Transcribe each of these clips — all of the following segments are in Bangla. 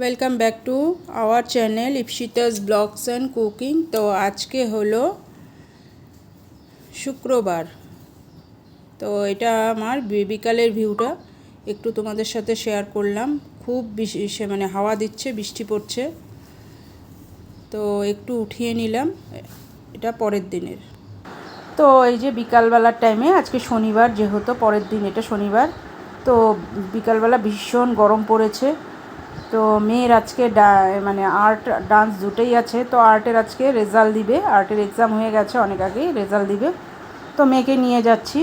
Welcome back to our channel Ipsita's blogs and cooking তো আজকে হলো শুক্রবার। তো এটা আমার বিকালের ভিউটা একটু তোমাদের সাথে শেয়ার করলাম। খুব সে মানে হাওয়া দিচ্ছে, বৃষ্টি পড়ছে। তো একটু উঠিয়ে নিলাম। এটা পরের দিনের। তো এই যে বিকালবেলার টাইমে আজকে শনিবার, যেহেতু পরের দিন, এটা শনিবার। তো বিকালবেলা ভীষণ গরম পড়েছে। তো মেয়ের আজকে মানে আর্ট, ডান্স দুটোই আছে, তো আর্টের আজকে রেজাল্ট দিবে, আর্টের এক্সাম হয়ে গেছে অনেক আগেই, রেজাল্ট দিবে। তো মেয়েকে নিয়ে যাচ্ছি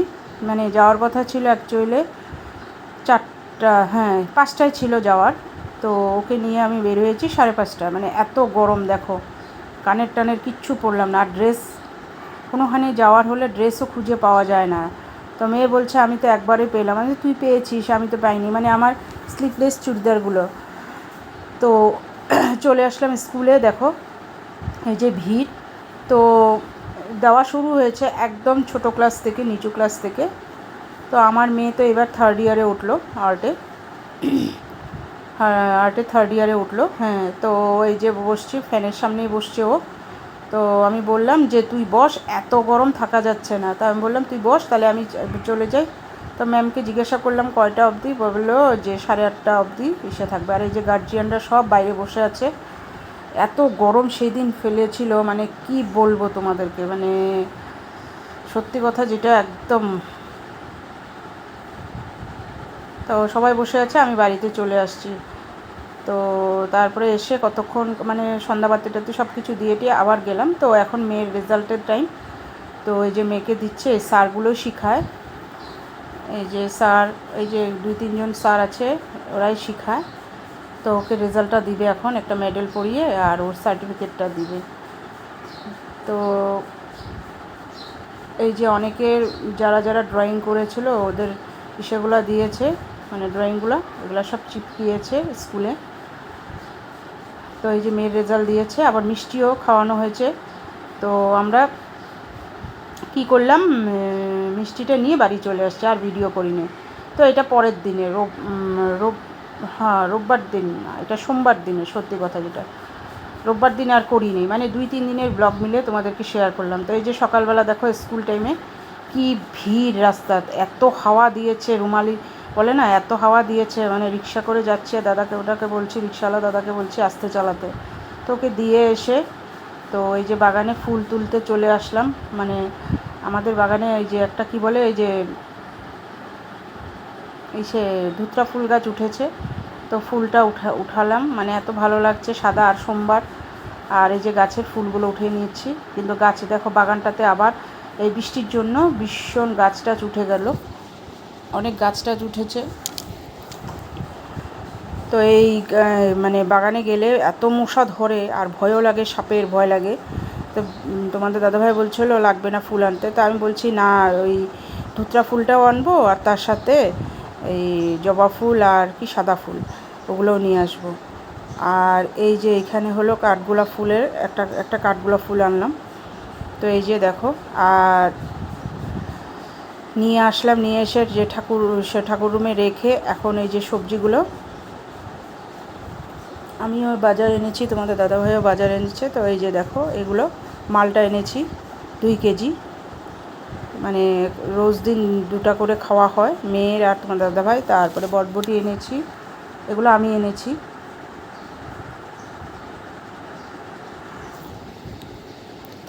মানে যাওয়ার কথা ছিল অ্যাকচুয়ালি চারটা হ্যাঁ পাঁচটায় ছিল যাওয়ার। তো ওকে নিয়ে আমি বের হয়েছি সাড়ে পাঁচটা মানে এত গরম, দেখো, কানের টানের কিচ্ছু পরলাম না, আর ড্রেস কোনোখানে যাওয়ার হলে ড্রেসও খুঁজে পাওয়া যায় না। তো মেয়ে বলছে, আমি তো একবারই পেলাম। মানে তুই পেয়েছিস, আমি তো পাইনি। মানে আমার স্লিপলেস চুড়িদারগুলো। তো চলে আসলাম স্কুলে, দেখো। এই যে ভিড়। তো দেওয়া শুরু হয়েছে একদম ছোট ক্লাস থেকে, নিচু ক্লাস থেকে। তো আমার মেয়ে তো এবার থার্ড ইয়ারে উঠল আর্টে আর্টে থার্ড ইয়ারে উঠল। হ্যাঁ তো এই যে বসছি, ফ্যানের সামনেই বসছে ও। তো আমি বললাম যে, তুই বস, এত গরম থাকা যাচ্ছে না। তা আমি বললাম, তুই বস, তাহলে আমি চলে যাই। তো ম্যামকে জিজ্ঞাসা করলাম, কয়টা অবধি? বলল যে, সাড়ে আটটা অবধি এসে থাকবে। আর এই যে গার্জিয়ানরা সব বাইরে বসে আছে, এত গরম সেই দিন ফেলেছিল মানে কি বলব তোমাদেরকে? মানে সত্যি কথা যেটা একদম তো সবাই বসে আছে, আমি বাড়িতে চলে আসছি। তো তারপরে এসে কতক্ষণ মানে সন্ধ্যাবাতি টাতি সব কিছু দিয়ে টিয়ে আবার গেলাম। তো এখন মেয়ের রেজাল্টের টাইম তো এই যে মেয়েকে দিচ্ছে স্যারগুলো শিখায়। এই যে স্যার, এই যে দুই, তিনজন স্যার আছে, ওরাই শিখায়। তো ওকে রেজাল্টটা দিবে এখন, একটা মেডেল পরিয়ে আর ওর সার্টিফিকেটটা দিবে। তো এই যে অনেকের, যারা যারা ড্রয়িং করেছিল, ওদের সেগুলো দিয়েছে মানে ড্রয়িংগুলো ওগুলো সব চিপকিয়েছে স্কুলে। তো এই যে মেয়ের রেজাল্ট দিয়েছে, আবার মিষ্টিও খাওয়ানো হয়েছে। তো আমরা কি করলাম মিষ্টিটা নিয়ে বাড়ি চলে আসছে আর ভিডিও করিনি। তো এটা পরের দিনে, রোব রোব হ্যাঁ রোববার দিন না, এটা সোমবার দিনে, সত্যি কথা যেটা। রোববার দিন আর করিনি মানে দুই তিন দিনের ব্লগ মিলে তোমাদেরকে শেয়ার করলাম। তো এই যে সকালবেলা দেখো স্কুল টাইমে কি ভিড় রাস্তা, এত হাওয়া দিয়েছে রুমালি, বলে না, এত হাওয়া দিয়েছে মানে রিক্সা করে যাচ্ছে, দাদাকে, ওটাকে বলছি, রিক্সাওয়ালা দাদাকে বলছি, আসতে চালাতে। তো ওকে দিয়ে এসে তো এই যে বাগানে ফুল তুলতে চলে আসলাম মানে আমাদের বাগানে এই যে একটা কি বলে, এই যে এই সে ধুতরা ফুল গাছ উঠেছে, তো ফুলটা উঠা, উঠালাম মানে এত ভালো লাগছে সাদা আর সোমবার, আর এই যে গাছের ফুলগুলো উঠিয়ে নিচ্ছি কিন্তু গাছে দেখো বাগানটাতে আবার এই বৃষ্টির জন্য ভীষণ গাছ টাছ উঠে গেল, অনেক গাছ টাছ উঠেছে। তো এই মানে বাগানে গেলে এত মশা ধরে আর ভয়ও লাগে, সাপের ভয় লাগে। তো তোমাদের দাদাভাই বলছিল, লাগবে না ফুল আনতে। তো আমি বলছি, না, ওই ধুতরা ফুলটাও আনব আর তার সাথে এই জবা ফুল আর কি সাদা ফুল, ওগুলোও নিয়ে আসব। আর এই যে এখানে হলো কাঠগোলা ফুলের, একটা একটা কাঠগোলা ফুল আনলাম। তো এই যে দেখো, আর নিয়ে আসলাম, নিয়ে এসে যে ঠাকুর, সে ঠাকুর রুমে রেখে এখন এই যে সবজিগুলো আমিও বাজার এনেছি, তোমাদের দাদাভাইও বাজার এনেছে, তো এই যে দেখো, এগুলো মালটা এনেছি, দুই কেজি। মানে রোজ দিন দুটা করে খাওয়া হয়, মেয়ের আর তোমার দাদাভাই, তারপরে বটবটি এনেছি, এগুলো আমি এনেছি।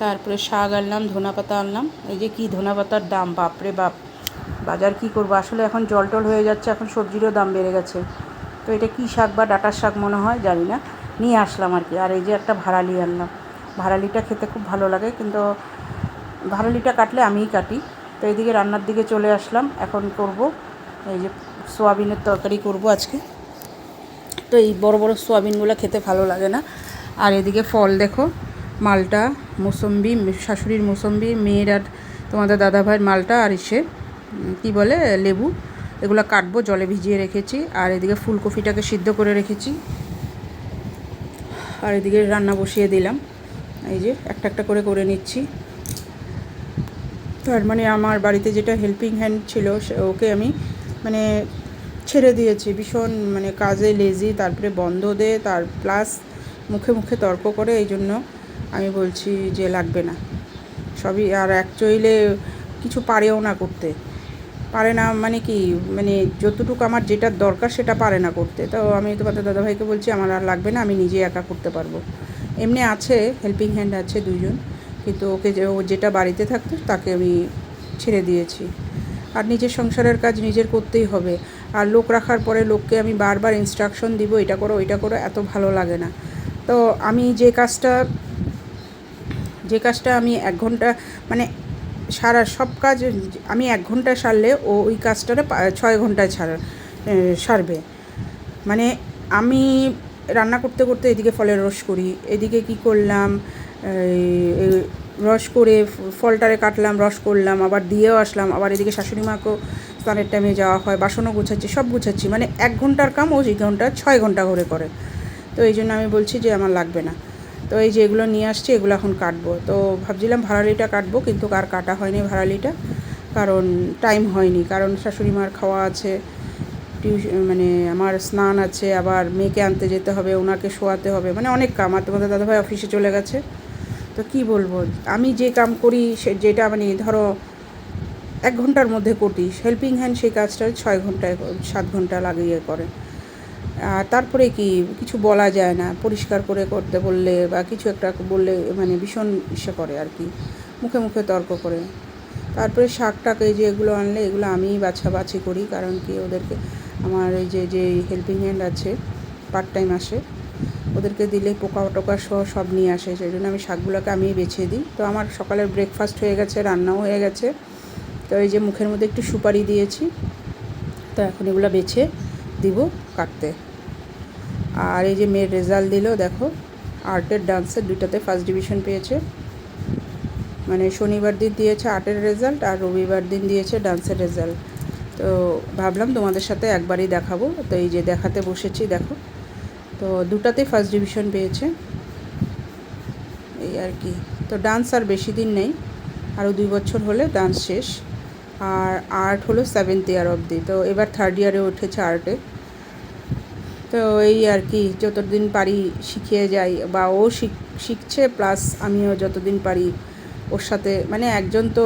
তারপরে শাক আনলাম ধনা পাতা আনলাম, এই যে কী ধনা পাতার দাম, বাপরে বাপ। বাজার কি করব? আসলে এখন জল টল হয়ে যাচ্ছে, এখন সবজিরও দাম বেড়ে গেছে। তো এটা কী শাক বা ডাটার শাক মনে হয়, জানি না। নিয়ে আসলাম আর কি। আর এই যে একটা ভাড়ালি আনলাম। ভাড়ালিটা খেতে খুব ভালো লাগে, কিন্তু ভাড়ালিটা কাটলে আমিই কাটি। তো এইদিকে রান্নার দিকে চলে আসলাম। এখন করব এই যে সোয়াবিনের তরকারি করব আজকে। তো এই বড় বড় সোয়াবিনগুলো খেতে ভালো লাগে না। আর এদিকে ফল দেখো, মালটা, মোসম্বি শাশুড়ির মোসম্বি, মেয়ের আর তোমাদের দাদাভাইয়ের মালটা আর এসে কী বলে, লেবু। এগুলো কাটবো, জলে ভিজিয়ে রেখেছি। আর এদিকে ফুলকপিটাকে সিদ্ধ করে রেখেছি। আর এদিকে রান্না বসিয়ে দিলাম। এই যে একটা একটা করে করে নিচ্ছি। তার মানে আমার বাড়িতে যেটা হেল্পিং হ্যান্ড ছিল ওকে আমি মানে ছেড়ে দিয়েছি। ভীষণ মানে কাজে লেজি তারপরে বন্ধ দে তার প্লাস মুখে মুখে তর্ক করে, এই জন্য আমি বলছি যে লাগবে না। সবই আর অ্যাকচুয়ালি কিছু পারেও না করতে। পারে না মানে কি মানে যতটুকু আমার যেটার দরকার সেটা পারে না করতে। তো আমি তোমাদের দাদাভাইকে বলছি, আমার আর লাগবে না, আমি নিজে একা করতে পারব। এমনি আছে হেল্পিং হ্যান্ড আছে দুজন কিন্তু ওকে যে, ও যেটা বাড়িতে থাকতো, তাকে আমি ছেড়ে দিয়েছি। আর নিজের সংসারের কাজ নিজের করতেই হবে। আর লোক রাখার পরে লোককে আমি বারবার ইনস্ট্রাকশন দিব, এটা করো, ওইটা করো, এত ভালো লাগে না। তো আমি যে কাজটা যে কাজটা আমি এক ঘণ্টা মানে সারা সব কাজ, আমি এক ঘন্টায় সারলে ও ওই কাজটারে ছয় ঘন্টায় ছাড়া সারবে। মানে আমি রান্না করতে করতে এদিকে ফলের রস করি, এদিকে কি করলাম রস করে ফলটারে কাটলাম, রস করলাম, আবার দিয়েও আসলাম, আবার এদিকে শাশুড়ি মাকেও স্নানের টাইমে যাওয়া হয়, বাসনও গুছাচ্ছি, সব গুছাচ্ছি। মানে এক ঘণ্টার কাম ও এই ঘণ্টা, ছয় ঘণ্টা করে করে। তো এই জন্য আমি বলছি যে আমার লাগবে না। তো এই যে এগুলো নিয়ে আসছি, এগুলো এখন কাটবো। তো ভাবছিলাম ভাড়ালিটা কাটবো, কিন্তু আর কাটা হয়নি ভাড়ালিটা, কারণ টাইম হয়নি। কারণ শাশুড়ি মার খাওয়া আছে টিউশন মানে আমার স্নান আছে, আবার মেয়েকে আনতে যেতে হবে, ওনাকে শোয়াতে হবে মানে অনেক কাম। আর তোমাদের দাদাভাই অফিসে চলে গেছে। তো কি বলব, আমি যে কাম করি, সে যেটা মানে ধরো এক ঘণ্টার মধ্যে করি হেল্পিং হ্যান্ড সেই কাজটা ছয় ঘন্টায় সাত ঘণ্টা লাগিয়ে করে। আর তারপরে কি কিছু বলা যায় না? পরিষ্কার করে করতে বললে বা কিছু একটা বললে মানে ভীষণ ইসে করে আর কি। মুখে মুখে তর্ক করে। তারপরে শাক টাক এই যে এগুলো আনলে এগুলো আমিই বাছাবাছি করি। কারণ কি ওদেরকে আমার এই যে যে হেল্পিং হ্যান্ড আছে পার্ট টাইম আসে, ওদেরকে দিলে পোকা টোকা সহ সব নিয়ে আসে। সেই জন্য আমি শাকগুলোকে আমিই বেছে দিই। তো আমার সকালের ব্রেকফাস্ট হয়ে গেছে, রান্নাও হয়ে গেছে। তো এই যে মুখের মধ্যে একটু সুপারি দিয়েছি। তো এখন এগুলো বেছে দিব কাটতে। আর এই যে মেয়ের রেজাল্ট দিল, দেখো আর্টের ডান্সের দুইটাতে ফার্স্ট ডিভিশন পেয়েছে। মানে শনিবার দিন দিয়েছে আর্টের রেজাল্ট আর রবিবার দিন দিয়েছে ডান্সের রেজাল্ট তো ভাবলাম তোমাদের সাথে একবারই দেখাবো। তো এই যে দেখাতে বসেছি, দেখো। তো দুটাতেই ফার্স্ট ডিভিশন পেয়েছে। এই আর কি। তো ডান্স আর বেশি দিন নেই। আরও দুই বছর হলে ডান্স শেষ। আর আর্ট হলো সেভেন্থ ইয়ার অবধি। তো এবার থার্ড ইয়ারে উঠেছে আর্টে তো এই আর কি, যতদিন পারি শিখিয়ে যাই বা ও শিখছে প্লাস আমিও যতদিন পারি ওর সাথে মানে একজন তো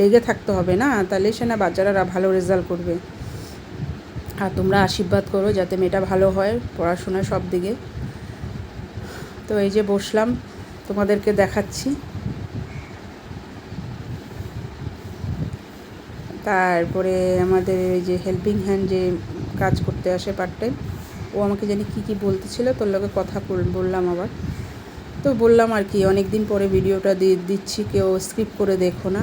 লেগে থাকতে হবে না, তাহলে সে না বাচ্চারা ভালো রেজাল্ট করবে। আর তোমরা আশীর্বাদ করো যাতে মেয়েটা ভালো হয় পড়াশোনা সব দিকে। তো এই যে বসলাম, তোমাদেরকে দেখাচ্ছি। তারপরে আমাদের এই যে হেল্পিং হ্যান্ড যে কাজ করতে আসে পার্ট টাইম ও আমাকে জানি কী কী বলতেছিল, তোর লগে কথা বললাম আবার। তো বললাম আর কি অনেক দিন পরে ভিডিওটা দিয়ে দিচ্ছি, কেউ স্ক্রিপ্ট করে দেখো না।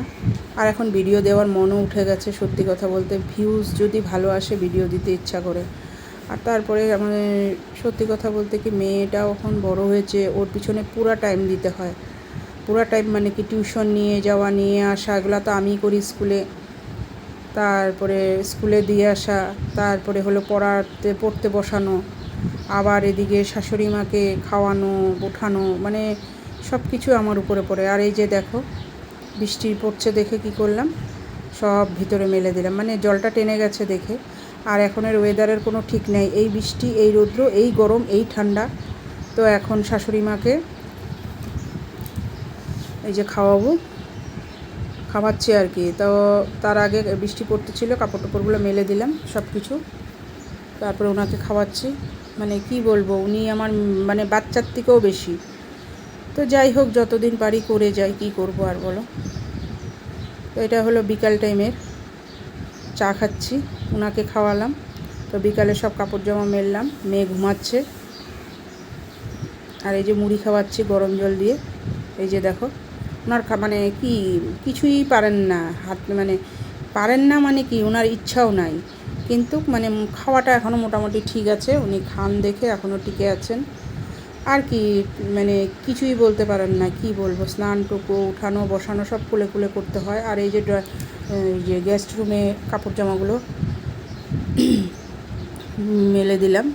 আর এখন ভিডিও দেওয়ার মনও উঠে গেছে, সত্যি কথা বলতে। ভিউজ যদি ভালো আসে, ভিডিও দিতে ইচ্ছা করে। আর তারপরে মানে সত্যি কথা বলতে কি মেয়েটাও এখন বড় হয়েছে, ওর পিছনে পুরা টাইম দিতে হয়। পুরা টাইম মানে কি টিউশন নিয়ে যাওয়া, নিয়ে আসা, এগুলো তো আমি করি স্কুলে তারপরে স্কুলে দিয়ে আসা, তারপরে হলো পড়াতে, পড়তে বসানো, আবার এদিকে শাশুড়ি মাকে খাওয়ানো, ওঠানো মানে সব কিছু আমার উপরে পড়ে। আর এই যে দেখো, বৃষ্টি পড়ছে দেখে কি করলাম? সব ভিতরে মেলে দিলাম। মানে জলটা টেনে গেছে দেখে। আর এখনের ওয়েদারের কোনো ঠিক নেই। এই বৃষ্টি, এই রৌদ্র, এই গরম, এই ঠান্ডা। তো এখন শাশুড়ি মাকে এই যে খাওয়াবো। খাওয়াচ্ছি আর কি। তো তার আগে বৃষ্টি পড়তেছিল কাপড় টাপড়গুলো মেলে দিলাম সব কিছু তারপরে ওনাকে খাওয়াচ্ছি। মানে কি বলব, উনি আমার মানে বাচ্চার থেকেও বেশি। তো যাই হোক, যতদিন পারি করে যাই, কি করব আর বলো। তো এটা হলো বিকাল টাইমের। চা খাচ্ছি ওনাকে খাওয়ালাম। তো বিকালে সব কাপড় জামা মেললাম, মেয়ে ঘুমাচ্ছে। আর এই যে মুড়ি খাওয়াচ্ছি, গরম জল দিয়ে। এই যে দেখো। ওনার মানে কি, কিছুই পারেন না, হাত মানে পারেন না মানে কি, ওনার ইচ্ছাও নাই। কিন্তু মানে খাওয়াটা এখনও মোটামুটি ঠিক আছে, উনি খান দেখে এখনও টিকে আছেন। আর কি মানে কিছুই বলতে পারেন না, কি বলব স্নানটুকু উঠানো, বসানো, সব খুলে খুলে করতে হয়। আর এই যে যে গেস্ট রুমে কাপড় জামাগুলো মেলে দিলাম।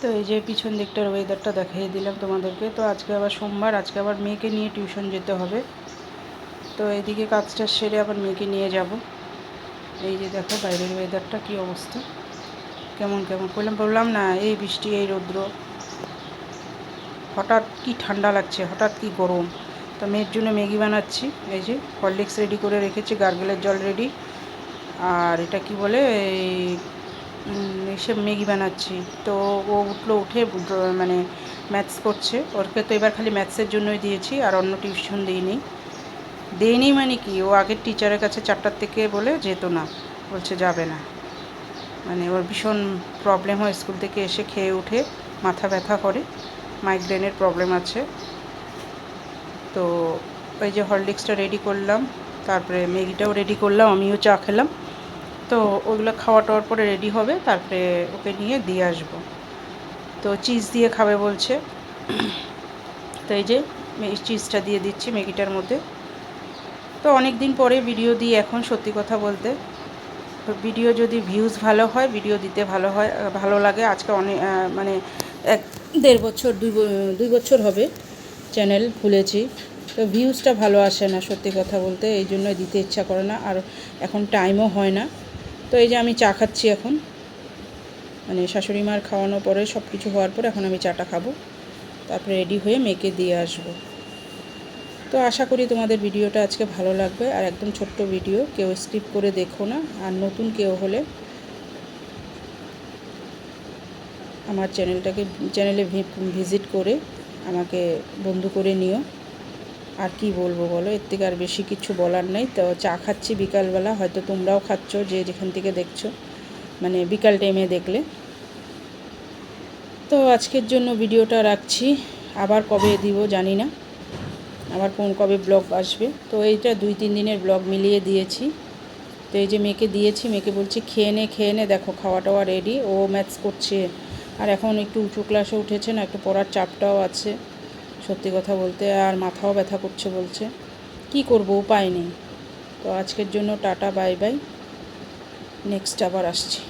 তো এই যে পিছন দিকটার ওয়েদারটা দেখিয়ে দিলাম তোমাদেরকে। তো আজকে আবার সোমবার, আজকে আবার মেয়েকে নিয়ে টিউশন যেতে হবে। তো এইদিকে কাজটা সেরে আবার মেয়েকে নিয়ে যাব। এই যে দেখো বাইরের ওয়েদারটা কী অবস্থা। কেমন কেমন? বললাম বললাম না, এই বৃষ্টি, এই রৌদ্র। হঠাৎ কি ঠান্ডা লাগছে, হঠাৎ কি গরম। তো মেয়ের জন্য ম্যাগি বানাচ্ছি, এই যে হরলিক্স রেডি করে রেখেছি, গার্গেলের জল রেডি আর এটা কি বলে, এই এসে ম্যাগি বানাচ্ছি। তো ও উঠল, উঠে মানে ম্যাথস করছে ওরকে তো এবার খালি ম্যাথসের জন্যই দিয়েছি, আর অন্য টিউশন দিইনি। দেয়নি মানে কি? ও আগের টিচারের কাছে চারটার থেকে বলে যেত না। বলছে যাবে না। মানে ওর ভীষণ প্রবলেম হয় স্কুল থেকে এসে খেয়ে উঠে, মাথা ব্যথা করে মাইগ্রেনের প্রবলেম আছে। তো ওই যে হরলিক্সটা রেডি করলাম, তারপরে ম্যাগিটাও রেডি করলাম, আমিও চা খেলাম। তো ওইগুলো খাওয়া টাওয়ার পরে রেডি হবে, তারপরে ওকে নিয়ে দিয়ে আসব। তো চিজ দিয়ে খাবে বলছে। তো এই যে চিজটা দিয়ে দিচ্ছি ম্যাগিটার মধ্যে। তো অনেক দিন পরে ভিডিও দিই এখন সত্যি কথা বলতে। তো ভিডিও যদি ভিউজ ভালো হয় ভিডিও দিতে ভালো হয় ভালো লাগে। আজকে অনেক মানে এক দেড় বছর, দুই দুই বছর হবে চ্যানেল খুলেছি। তো ভিউজটা ভালো আসে না সত্যি কথা বলতে, এই জন্য দিতে ইচ্ছা করে না। আর এখন টাইমও হয় না। তো এই যে আমি চা খাচ্ছি এখন। মানে শাশুড়ি মার খাওয়ানোর পরে সব কিছু হওয়ার পর এখন আমি চাটা খাব। তারপরে রেডি হয়ে মেয়েকে দিয়ে আসব। তো আশা করি তোমাদের ভিডিওটা আজকে ভালো লাগবে। আর একদম ছোট্ট ভিডিও, কেউ স্কিপ করে দেখো না। আর নতুন কেউ হলে আমার চ্যানেলটাকে চ্যানেলে ভিজিট করে আমাকে বন্ধু করে নিও। আর কি বলব বলো? এর থেকে আর বেশি কিছু বলার নেই। তো চা খাচ্ছি বিকালবেলা, হয়তো তোমরাও খাচ্ছ যে যেখান থেকে দেখছ। মানে বিকাল টাইমে দেখলে। তো আজকের জন্য ভিডিওটা রাখছি। আবার কবে দিব জানি না। আবার কোন কবে ব্লগ আসবে। তো এইটা দুই তিন দিনের ব্লগ মিলিয়ে দিয়েছি। তো এই যে মেয়েকে দিয়েছি, মেয়েকে বলছি খেয়ে নে খেয়ে নে। দেখো খাওয়া টাওয়া রেডি ও ম্যাথস করছে। আর এখন একটু উঁচু ক্লাসে উঠেছে না, একটু পড়ার চাপটাও আছে। সত্যি কথা বলতে আর মাথাও ব্যথা করছে বলছে। কি করব, উপায় নেই। তো আজকের জন্য টাটা, বাই বাই। নেক্সট আবার আসছি।